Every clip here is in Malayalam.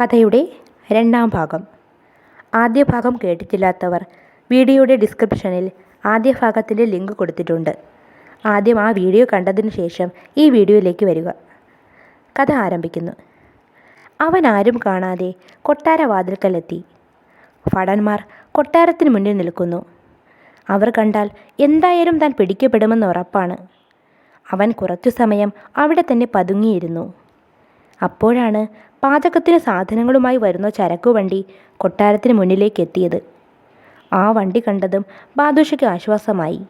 കഥയുടെ രണ്ടാം ഭാഗം. ആദ്യ ഭാഗം കേട്ടിട്ടില്ലാത്തവർ വീഡിയോയുടെ ഡിസ്ക്രിപ്ഷനിൽ ആദ്യ ഭാഗത്തിന്റെ ലിങ്ക് കൊടുത്തിട്ടുണ്ട്. ആദ്യം ആ വീഡിയോ കണ്ടതിന് ശേഷം ഈ വീഡിയോയിലേക്ക് വരിക. കഥ ആരംഭിക്കുന്നു. അവൻ ആരും കാണാതെ കൊട്ടാര വാതിൽക്കലെത്തി. ഭടന്മാർ കൊട്ടാരത്തിന് മുന്നിൽ നിൽക്കുന്നു. അവർ കണ്ടാൽ എന്തായാലും താൻ പിടിക്കപ്പെടുമെന്ന് ഉറപ്പാണ്. അവൻ കുറച്ചു സമയം അവിടെ തന്നെ പതുങ്ങിയിരുന്നു. അപ്പോഴാണ് പാചകത്തിന് സാധനങ്ങളുമായി വരുന്ന ചരക്കുവണ്ടി കൊട്ടാരത്തിന് മുന്നിലേക്ക് എത്തിയത്. ആ വണ്ടി കണ്ടതും ബാദുഷയ്ക്ക് ആശ്വാസമായി.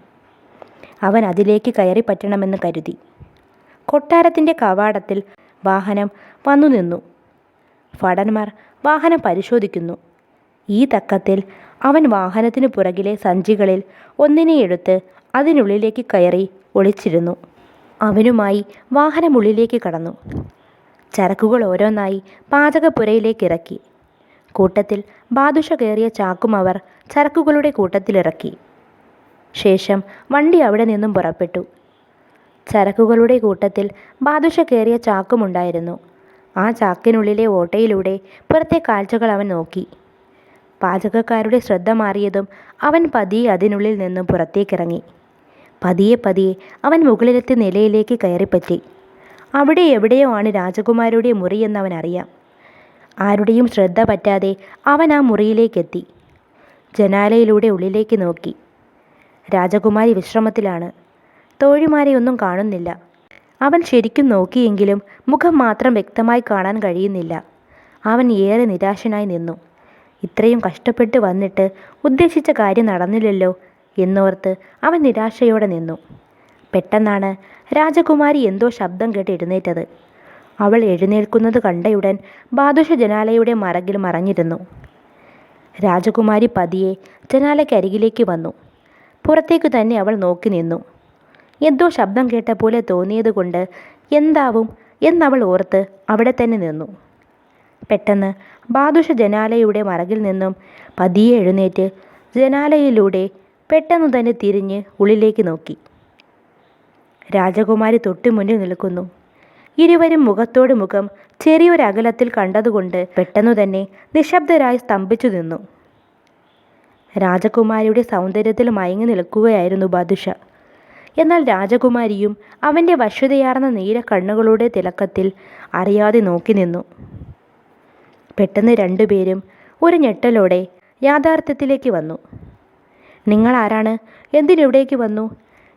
അവൻ അതിലേക്ക് കയറി പറ്റണമെന്ന് കരുതി. കൊട്ടാരത്തിന്റെ കവാടത്തിൽ വാഹനം വന്നു നിന്നു. ഭടന്മാർ വാഹനം പരിശോധിക്കുന്നു. ഈ തക്കത്തിൽ അവൻ വാഹനത്തിന് പുറകിലെ സഞ്ചികളിൽ ഒന്നിനെ എടുത്ത് അതിനുള്ളിലേക്ക് കയറി ഒളിച്ചിരുന്നു. അവനുമായി വാഹനമുള്ളിലേക്ക് കടന്നു. ചരക്കുകൾ ഓരോന്നായി പാചകപ്പുരയിലേക്ക് ഇറക്കി കൂട്ടത്തിൽ ബാദുഷ കയറിയ ചാക്കും അവർ ചരക്കുകളുടെ കൂട്ടത്തിലിറക്കി. ശേഷം വണ്ടി അവിടെ നിന്നും പുറപ്പെട്ടു. ചരക്കുകളുടെ കൂട്ടത്തിൽ ബാദുഷ കയറിയ ചാക്കുമുണ്ടായിരുന്നു ആ ചാക്കിനുള്ളിലെ ഓട്ടയിലൂടെ പുറത്തെ കാഴ്ചകൾ അവൻ നോക്കി. പാചകക്കാരുടെ ശ്രദ്ധ മാറിയതും അവൻ പതിയെ അതിനുള്ളിൽ നിന്നും പുറത്തേക്കിറങ്ങി. പതിയെ പതിയെ അവൻ മുകളിലത്തെ നിലയിലേക്ക് കയറിപ്പറ്റി. അവിടെ എവിടെയോ ആണ് രാജകുമാരിയുടെ മുറി അവൻ അറിയാം ആരുടെയും ശ്രദ്ധ പറ്റാതെ അവൻ ആ മുറിയിലേക്കെത്തി. ജനാലയിലൂടെ ഉള്ളിലേക്ക് നോക്കി. രാജകുമാരി വിശ്രമത്തിലാണ്. തോഴിമാരെ ഒന്നും കാണുന്നില്ല. അവൻ ശരിക്കും നോക്കിയെങ്കിലും മുഖം മാത്രം വ്യക്തമായി കാണാൻ കഴിയുന്നില്ല. അവൻ ഏറെ നിരാശനായി നിന്നു. ഇത്രയും കഷ്ടപ്പെട്ട് വന്നിട്ട് ഉദ്ദേശിച്ച കാര്യം നടന്നില്ലല്ലോ എന്നോർത്ത് അവൻ നിരാശയോടെ നിന്നു. പെട്ടെന്നാണ് രാജകുമാരി എന്തോ ശബ്ദം കേട്ട് എഴുന്നേറ്റത്. അവൾ എഴുന്നേൽക്കുന്നത് കണ്ടയുടൻ ബാദുഷ ജനാലയുടെ മറകിൽ മറഞ്ഞിരുന്നു. രാജകുമാരി പതിയെ ജനാലയ്ക്കരികിലേക്ക് വന്നു. പുറത്തേക്ക് തന്നെ അവൾ നോക്കി നിന്നു. എന്തോ ശബ്ദം കേട്ട പോലെ തോന്നിയതുകൊണ്ട് എന്താവും എന്നവൾ ഓർത്ത് അവിടെ തന്നെ നിന്നു. പെട്ടെന്ന് ബാദുഷ ജനാലയുടെ മറകിൽ നിന്നും പതിയെ എഴുന്നേറ്റ് ജനാലയിലൂടെ പെട്ടെന്ന് തന്നെ തിരിഞ്ഞ് ഉള്ളിലേക്ക് നോക്കി. രാജകുമാരി തൊട്ടു മുന്നിൽ നിൽക്കുന്നു. ഇരുവരും മുഖത്തോട് മുഖം ചെറിയൊരകലത്തിൽ കണ്ടതുകൊണ്ട് പെട്ടെന്നു തന്നെ നിശബ്ദരായി സ്തംഭിച്ചു നിന്നു. രാജകുമാരിയുടെ സൗന്ദര്യത്തിൽ മയങ്ങി നിൽക്കുകയായിരുന്നു ബാദുഷ. എന്നാൽ രാജകുമാരിയും അവന്റെ വശ്യതയാർന്ന നീല കണ്ണുകളുടെ തിളക്കത്തിൽ അറിയാതെ നോക്കി നിന്നു. പെട്ടെന്ന് രണ്ടുപേരും ഒരു ഞെട്ടലോടെ യാഥാർത്ഥ്യത്തിലേക്ക് വന്നു. നിങ്ങൾ ആരാണ് എന്തിനിവിടേക്ക് വന്നു?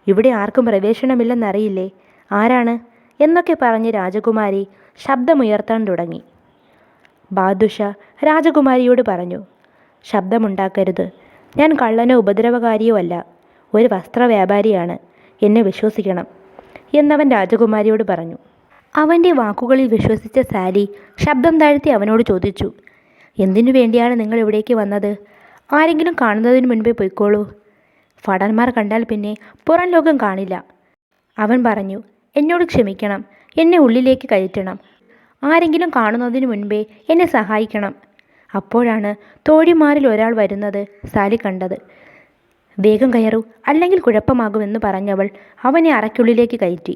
ഇവിടെ ആർക്കും പ്രവേശനമില്ലെന്നറിയില്ലേ? ആരാണ്? എന്നൊക്കെ പറഞ്ഞ് രാജകുമാരി ശബ്ദമുയർത്താൻ തുടങ്ങി. ബാദുഷ രാജകുമാരിയോട് പറഞ്ഞു ശബ്ദമുണ്ടാക്കരുത്. ഞാൻ കള്ളനോ ഉപദ്രവകാരിയോ അല്ല. ഒരു വസ്ത്രവ്യാപാരിയാണ്. എന്നെ വിശ്വസിക്കണം എന്നവൻ രാജകുമാരിയോട് പറഞ്ഞു. അവന്റെ വാക്കുകളിൽ വിശ്വസിച്ച സാലി ശബ്ദം താഴ്ത്തി അവനോട് ചോദിച്ചു എന്തിനു വേണ്ടിയാണ് നിങ്ങൾ ഇവിടേക്ക് വന്നത്? ആരെങ്കിലും കാണുന്നതിന് മുൻപേ പൊയ്ക്കോളൂ. ഭടന്മാർ കണ്ടാൽ പിന്നെ പുറം ലോകം കാണില്ല. അവൻ പറഞ്ഞു എന്നോട് ക്ഷമിക്കണം. എന്നെ ഉള്ളിലേക്ക് കയറ്റണം. ആരെങ്കിലും കാണുന്നതിന് മുൻപേ എന്നെ സഹായിക്കണം. അപ്പോഴാണ് തോഴിമാരിൽ ഒരാൾ വരുന്നത് സാലി കണ്ടത്. വേഗം കയറൂ അല്ലെങ്കിൽ കുഴപ്പമാകുമെന്ന് പറഞ്ഞവൾ അവനെ അറയ്ക്കുള്ളിലേക്ക് കയറ്റി.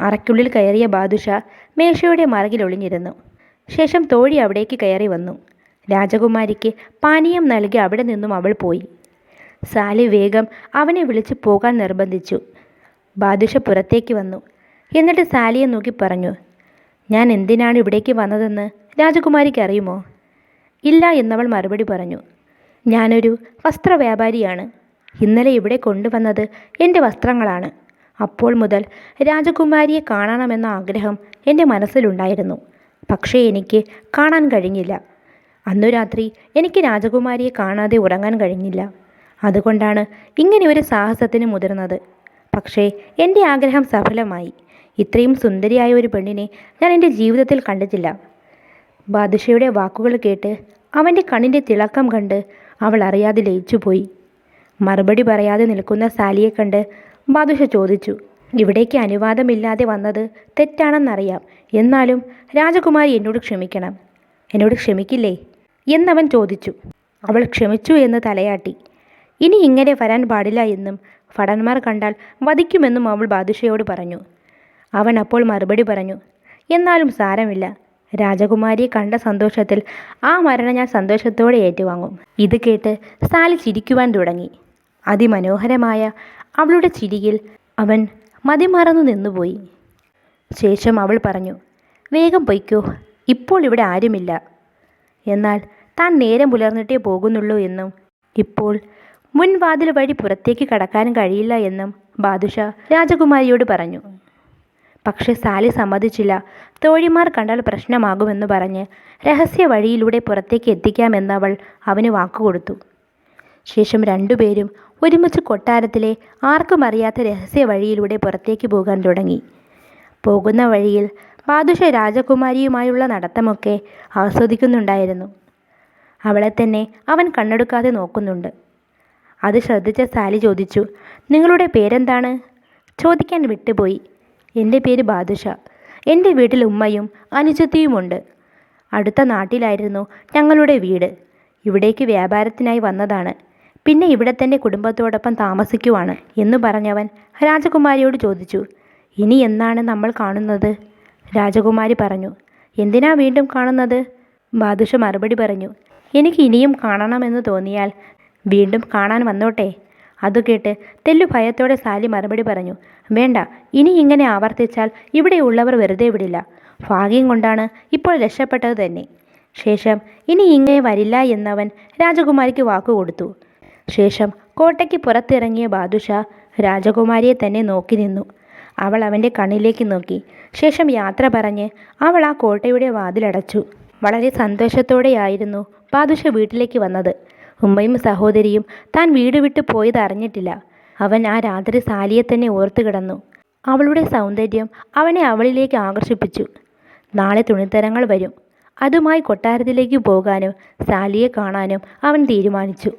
അറയ്ക്കുള്ളിൽ കയറിയ ബാദുഷ മേശയുടെ മറകിൽ ഒളിഞ്ഞിരുന്നു. ശേഷം തോഴി അവിടേക്ക് കയറി വന്നു. രാജകുമാരിക്ക് പാനീയം നൽകി അവിടെ നിന്നും അവൾ പോയി. സാലി വേഗം അവനെ വിളിച്ചു പോകാൻ നിർബന്ധിച്ചു. ബാദുഷ പുറത്തേക്ക് വന്നു. എന്നിട്ട് സാലിയെ നോക്കി പറഞ്ഞു ഞാൻ എന്തിനാണ് ഇവിടേക്ക് വന്നതെന്ന് രാജകുമാരിക്ക് അറിയുമോ? ഇല്ല എന്നവൾ മറുപടി പറഞ്ഞു. ഞാനൊരു വസ്ത്ര വ്യാപാരിയാണ് ഇന്നലെ ഇവിടെ കൊണ്ടുവന്നത് എന്റെ വസ്ത്രങ്ങളാണ്. അപ്പോൾ മുതൽ രാജകുമാരിയെ കാണണമെന്ന ആഗ്രഹം എന്റെ മനസ്സിലുണ്ടായിരുന്നു. പക്ഷേ എനിക്ക് കാണാൻ കഴിഞ്ഞില്ല. അന്നു രാത്രി എനിക്ക് രാജകുമാരിയെ കാണാതെ ഉറങ്ങാൻ കഴിഞ്ഞില്ല. അതുകൊണ്ടാണ് ഇങ്ങനെ ഒരു സാഹസത്തിന് മുതിർന്നത്. പക്ഷേ എന്റെ ആഗ്രഹം സഫലമായി. ഇത്രയും സുന്ദരിയായ ഒരു പെണ്ണിനെ ഞാൻ എന്റെ ജീവിതത്തിൽ കണ്ടിട്ടില്ല. ബാദുഷയുടെ വാക്കുകൾ കേട്ട് അവന്റെ കണ്ണിന്റെ തിളക്കം കണ്ട് അവൾ അറിയാതെ ലയിച്ചുപോയി. മറുപടി പറയാതെ നിൽക്കുന്ന സാലിയെ കണ്ട് ബാദുഷ ചോദിച്ചു ഇവിടേക്ക് അനുവാദമില്ലാതെ വന്നത് തെറ്റാണെന്നറിയാം. എന്നാലും രാജകുമാരി എന്നോട് ക്ഷമിക്കണം. എന്നോട് ക്ഷമിക്കില്ലേ? എന്നവൻ ചോദിച്ചു. അവൾ ക്ഷമിച്ചു എന്ന് തലയാട്ടി. ഇനി ഇങ്ങനെ വരാൻ പാടില്ല എന്നും ഭടന്മാർ കണ്ടാൽ വധിക്കുമെന്നും അവൾ ബാദുഷയോട് പറഞ്ഞു. അവൻ അപ്പോൾ മറുപടി പറഞ്ഞു എന്നാലും സാരമില്ല. രാജകുമാരിയെ കണ്ട സന്തോഷത്തിൽ ആ മരണം ഞാൻ സന്തോഷത്തോടെ ഏറ്റുവാങ്ങും. ഇത് കേട്ട് സാലി ചിരിക്കുവാൻ തുടങ്ങി. അതിമനോഹരമായ അവളുടെ ചിരിയിൽ അവൻ മതിമറന്നു നിന്നുപോയി. ശേഷം അവൾ പറഞ്ഞു വേഗം പൊയ്ക്കോ ഇപ്പോൾ ഇവിടെ ആരുമില്ല. എന്നാൽ താൻ നേരം പുലർന്നിട്ടേ പോകുന്നുള്ളൂ എന്നും ഇപ്പോൾ മുൻവാതിൽ വഴി പുറത്തേക്ക് കടക്കാനും കഴിയില്ല എന്നും ബാദുഷ രാജകുമാരിയോട് പറഞ്ഞു. പക്ഷേ സാലി സമ്മതിച്ചില്ല. തോഴിമാർ കണ്ടാൽ പ്രശ്നമാകുമെന്ന് പറഞ്ഞ് രഹസ്യ വഴിയിലൂടെ പുറത്തേക്ക് എത്തിക്കാമെന്ന് അവൾ അവന് വാക്കുകൊടുത്തു ശേഷം രണ്ടുപേരും ഒരുമിച്ച് കൊട്ടാരത്തിലെ ആർക്കും അറിയാത്ത രഹസ്യ വഴിയിലൂടെ പുറത്തേക്ക് പോകാൻ തുടങ്ങി. പോകുന്ന വഴിയിൽ ബാദുഷ രാജകുമാരിയുമായുള്ള നടത്തമൊക്കെ ആസ്വദിക്കുന്നുണ്ടായിരുന്നു. അവളെ തന്നെ അവൻ കണ്ണെടുക്കാതെ നോക്കുന്നുണ്ട്. അത് ശ്രദ്ധിച്ച സാലി ചോദിച്ചു നിങ്ങളുടെ പേരെന്താണ്? ചോദിക്കാൻ വിട്ടുപോയി. എന്റെ പേര് ബാദുഷ. എന്റെ വീട്ടിൽ ഉമ്മയും അനുജത്തിയുമുണ്ട്. അടുത്ത നാട്ടിലായിരുന്നു ഞങ്ങളുടെ വീട്. ഇവിടേക്ക് വ്യാപാരത്തിനായി വന്നതാണ്. പിന്നെ ഇവിടെ തന്നെ കുടുംബത്തോടൊപ്പം താമസിക്കുവാണ് എന്ന് പറഞ്ഞവൻ രാജകുമാരിയോട് ചോദിച്ചു. ഇനി എന്നാണ് നമ്മൾ കാണുന്നത്? രാജകുമാരി പറഞ്ഞു. എന്തിനാ വീണ്ടും കാണുന്നത്? ബാദുഷ മറുപടി പറഞ്ഞു. എനിക്ക് ഇനിയും കാണണമെന്ന് തോന്നിയാൽ വീണ്ടും കാണാൻ വന്നോട്ടെ? അത് കേട്ട് തെല്ലു ഭയത്തോടെ സാലി മറുപടി പറഞ്ഞു വേണ്ട ഇനി ഇങ്ങനെ ആവർത്തിച്ചാൽ ഇവിടെയുള്ളവർ വെറുതെ വിടില്ല. ഭാഗ്യം കൊണ്ടാണ് ഇപ്പോൾ രക്ഷപ്പെട്ടത് തന്നെ. ശേഷം ഇനി ഇങ്ങനെ വരില്ല എന്നവൻ രാജകുമാരിക്ക് വാക്കുകൊടുത്തു ശേഷം കോട്ടയ്ക്ക് പുറത്തിറങ്ങിയ ബാദുഷ രാജകുമാരിയെ തന്നെ നോക്കി നിന്നു. അവൾ അവന്റെ കണ്ണിലേക്ക് നോക്കി. ശേഷം യാത്ര പറഞ്ഞ് അവൾ ആ കോട്ടയുടെ വാതിലടച്ചു. വളരെ സന്തോഷത്തോടെയായിരുന്നു ബാദുഷ വീട്ടിലേക്ക് വന്നത്. ഉമ്മയും സഹോദരിയും താൻ വീട് വിട്ടു പോയത് അറിഞ്ഞിട്ടില്ല. അവൻ ആ രാത്രി സാലിയെ തന്നെ ഓർത്തു കിടന്നു. അവളുടെ സൗന്ദര്യം അവനെ അവളിലേക്ക് ആകർഷിപ്പിച്ചു. നാളെ തുണിത്തരങ്ങൾ വരും. അതുമായി കൊട്ടാരത്തിലേക്ക് പോകാനും സാലിയെ കാണാനും അവൻ തീരുമാനിച്ചു.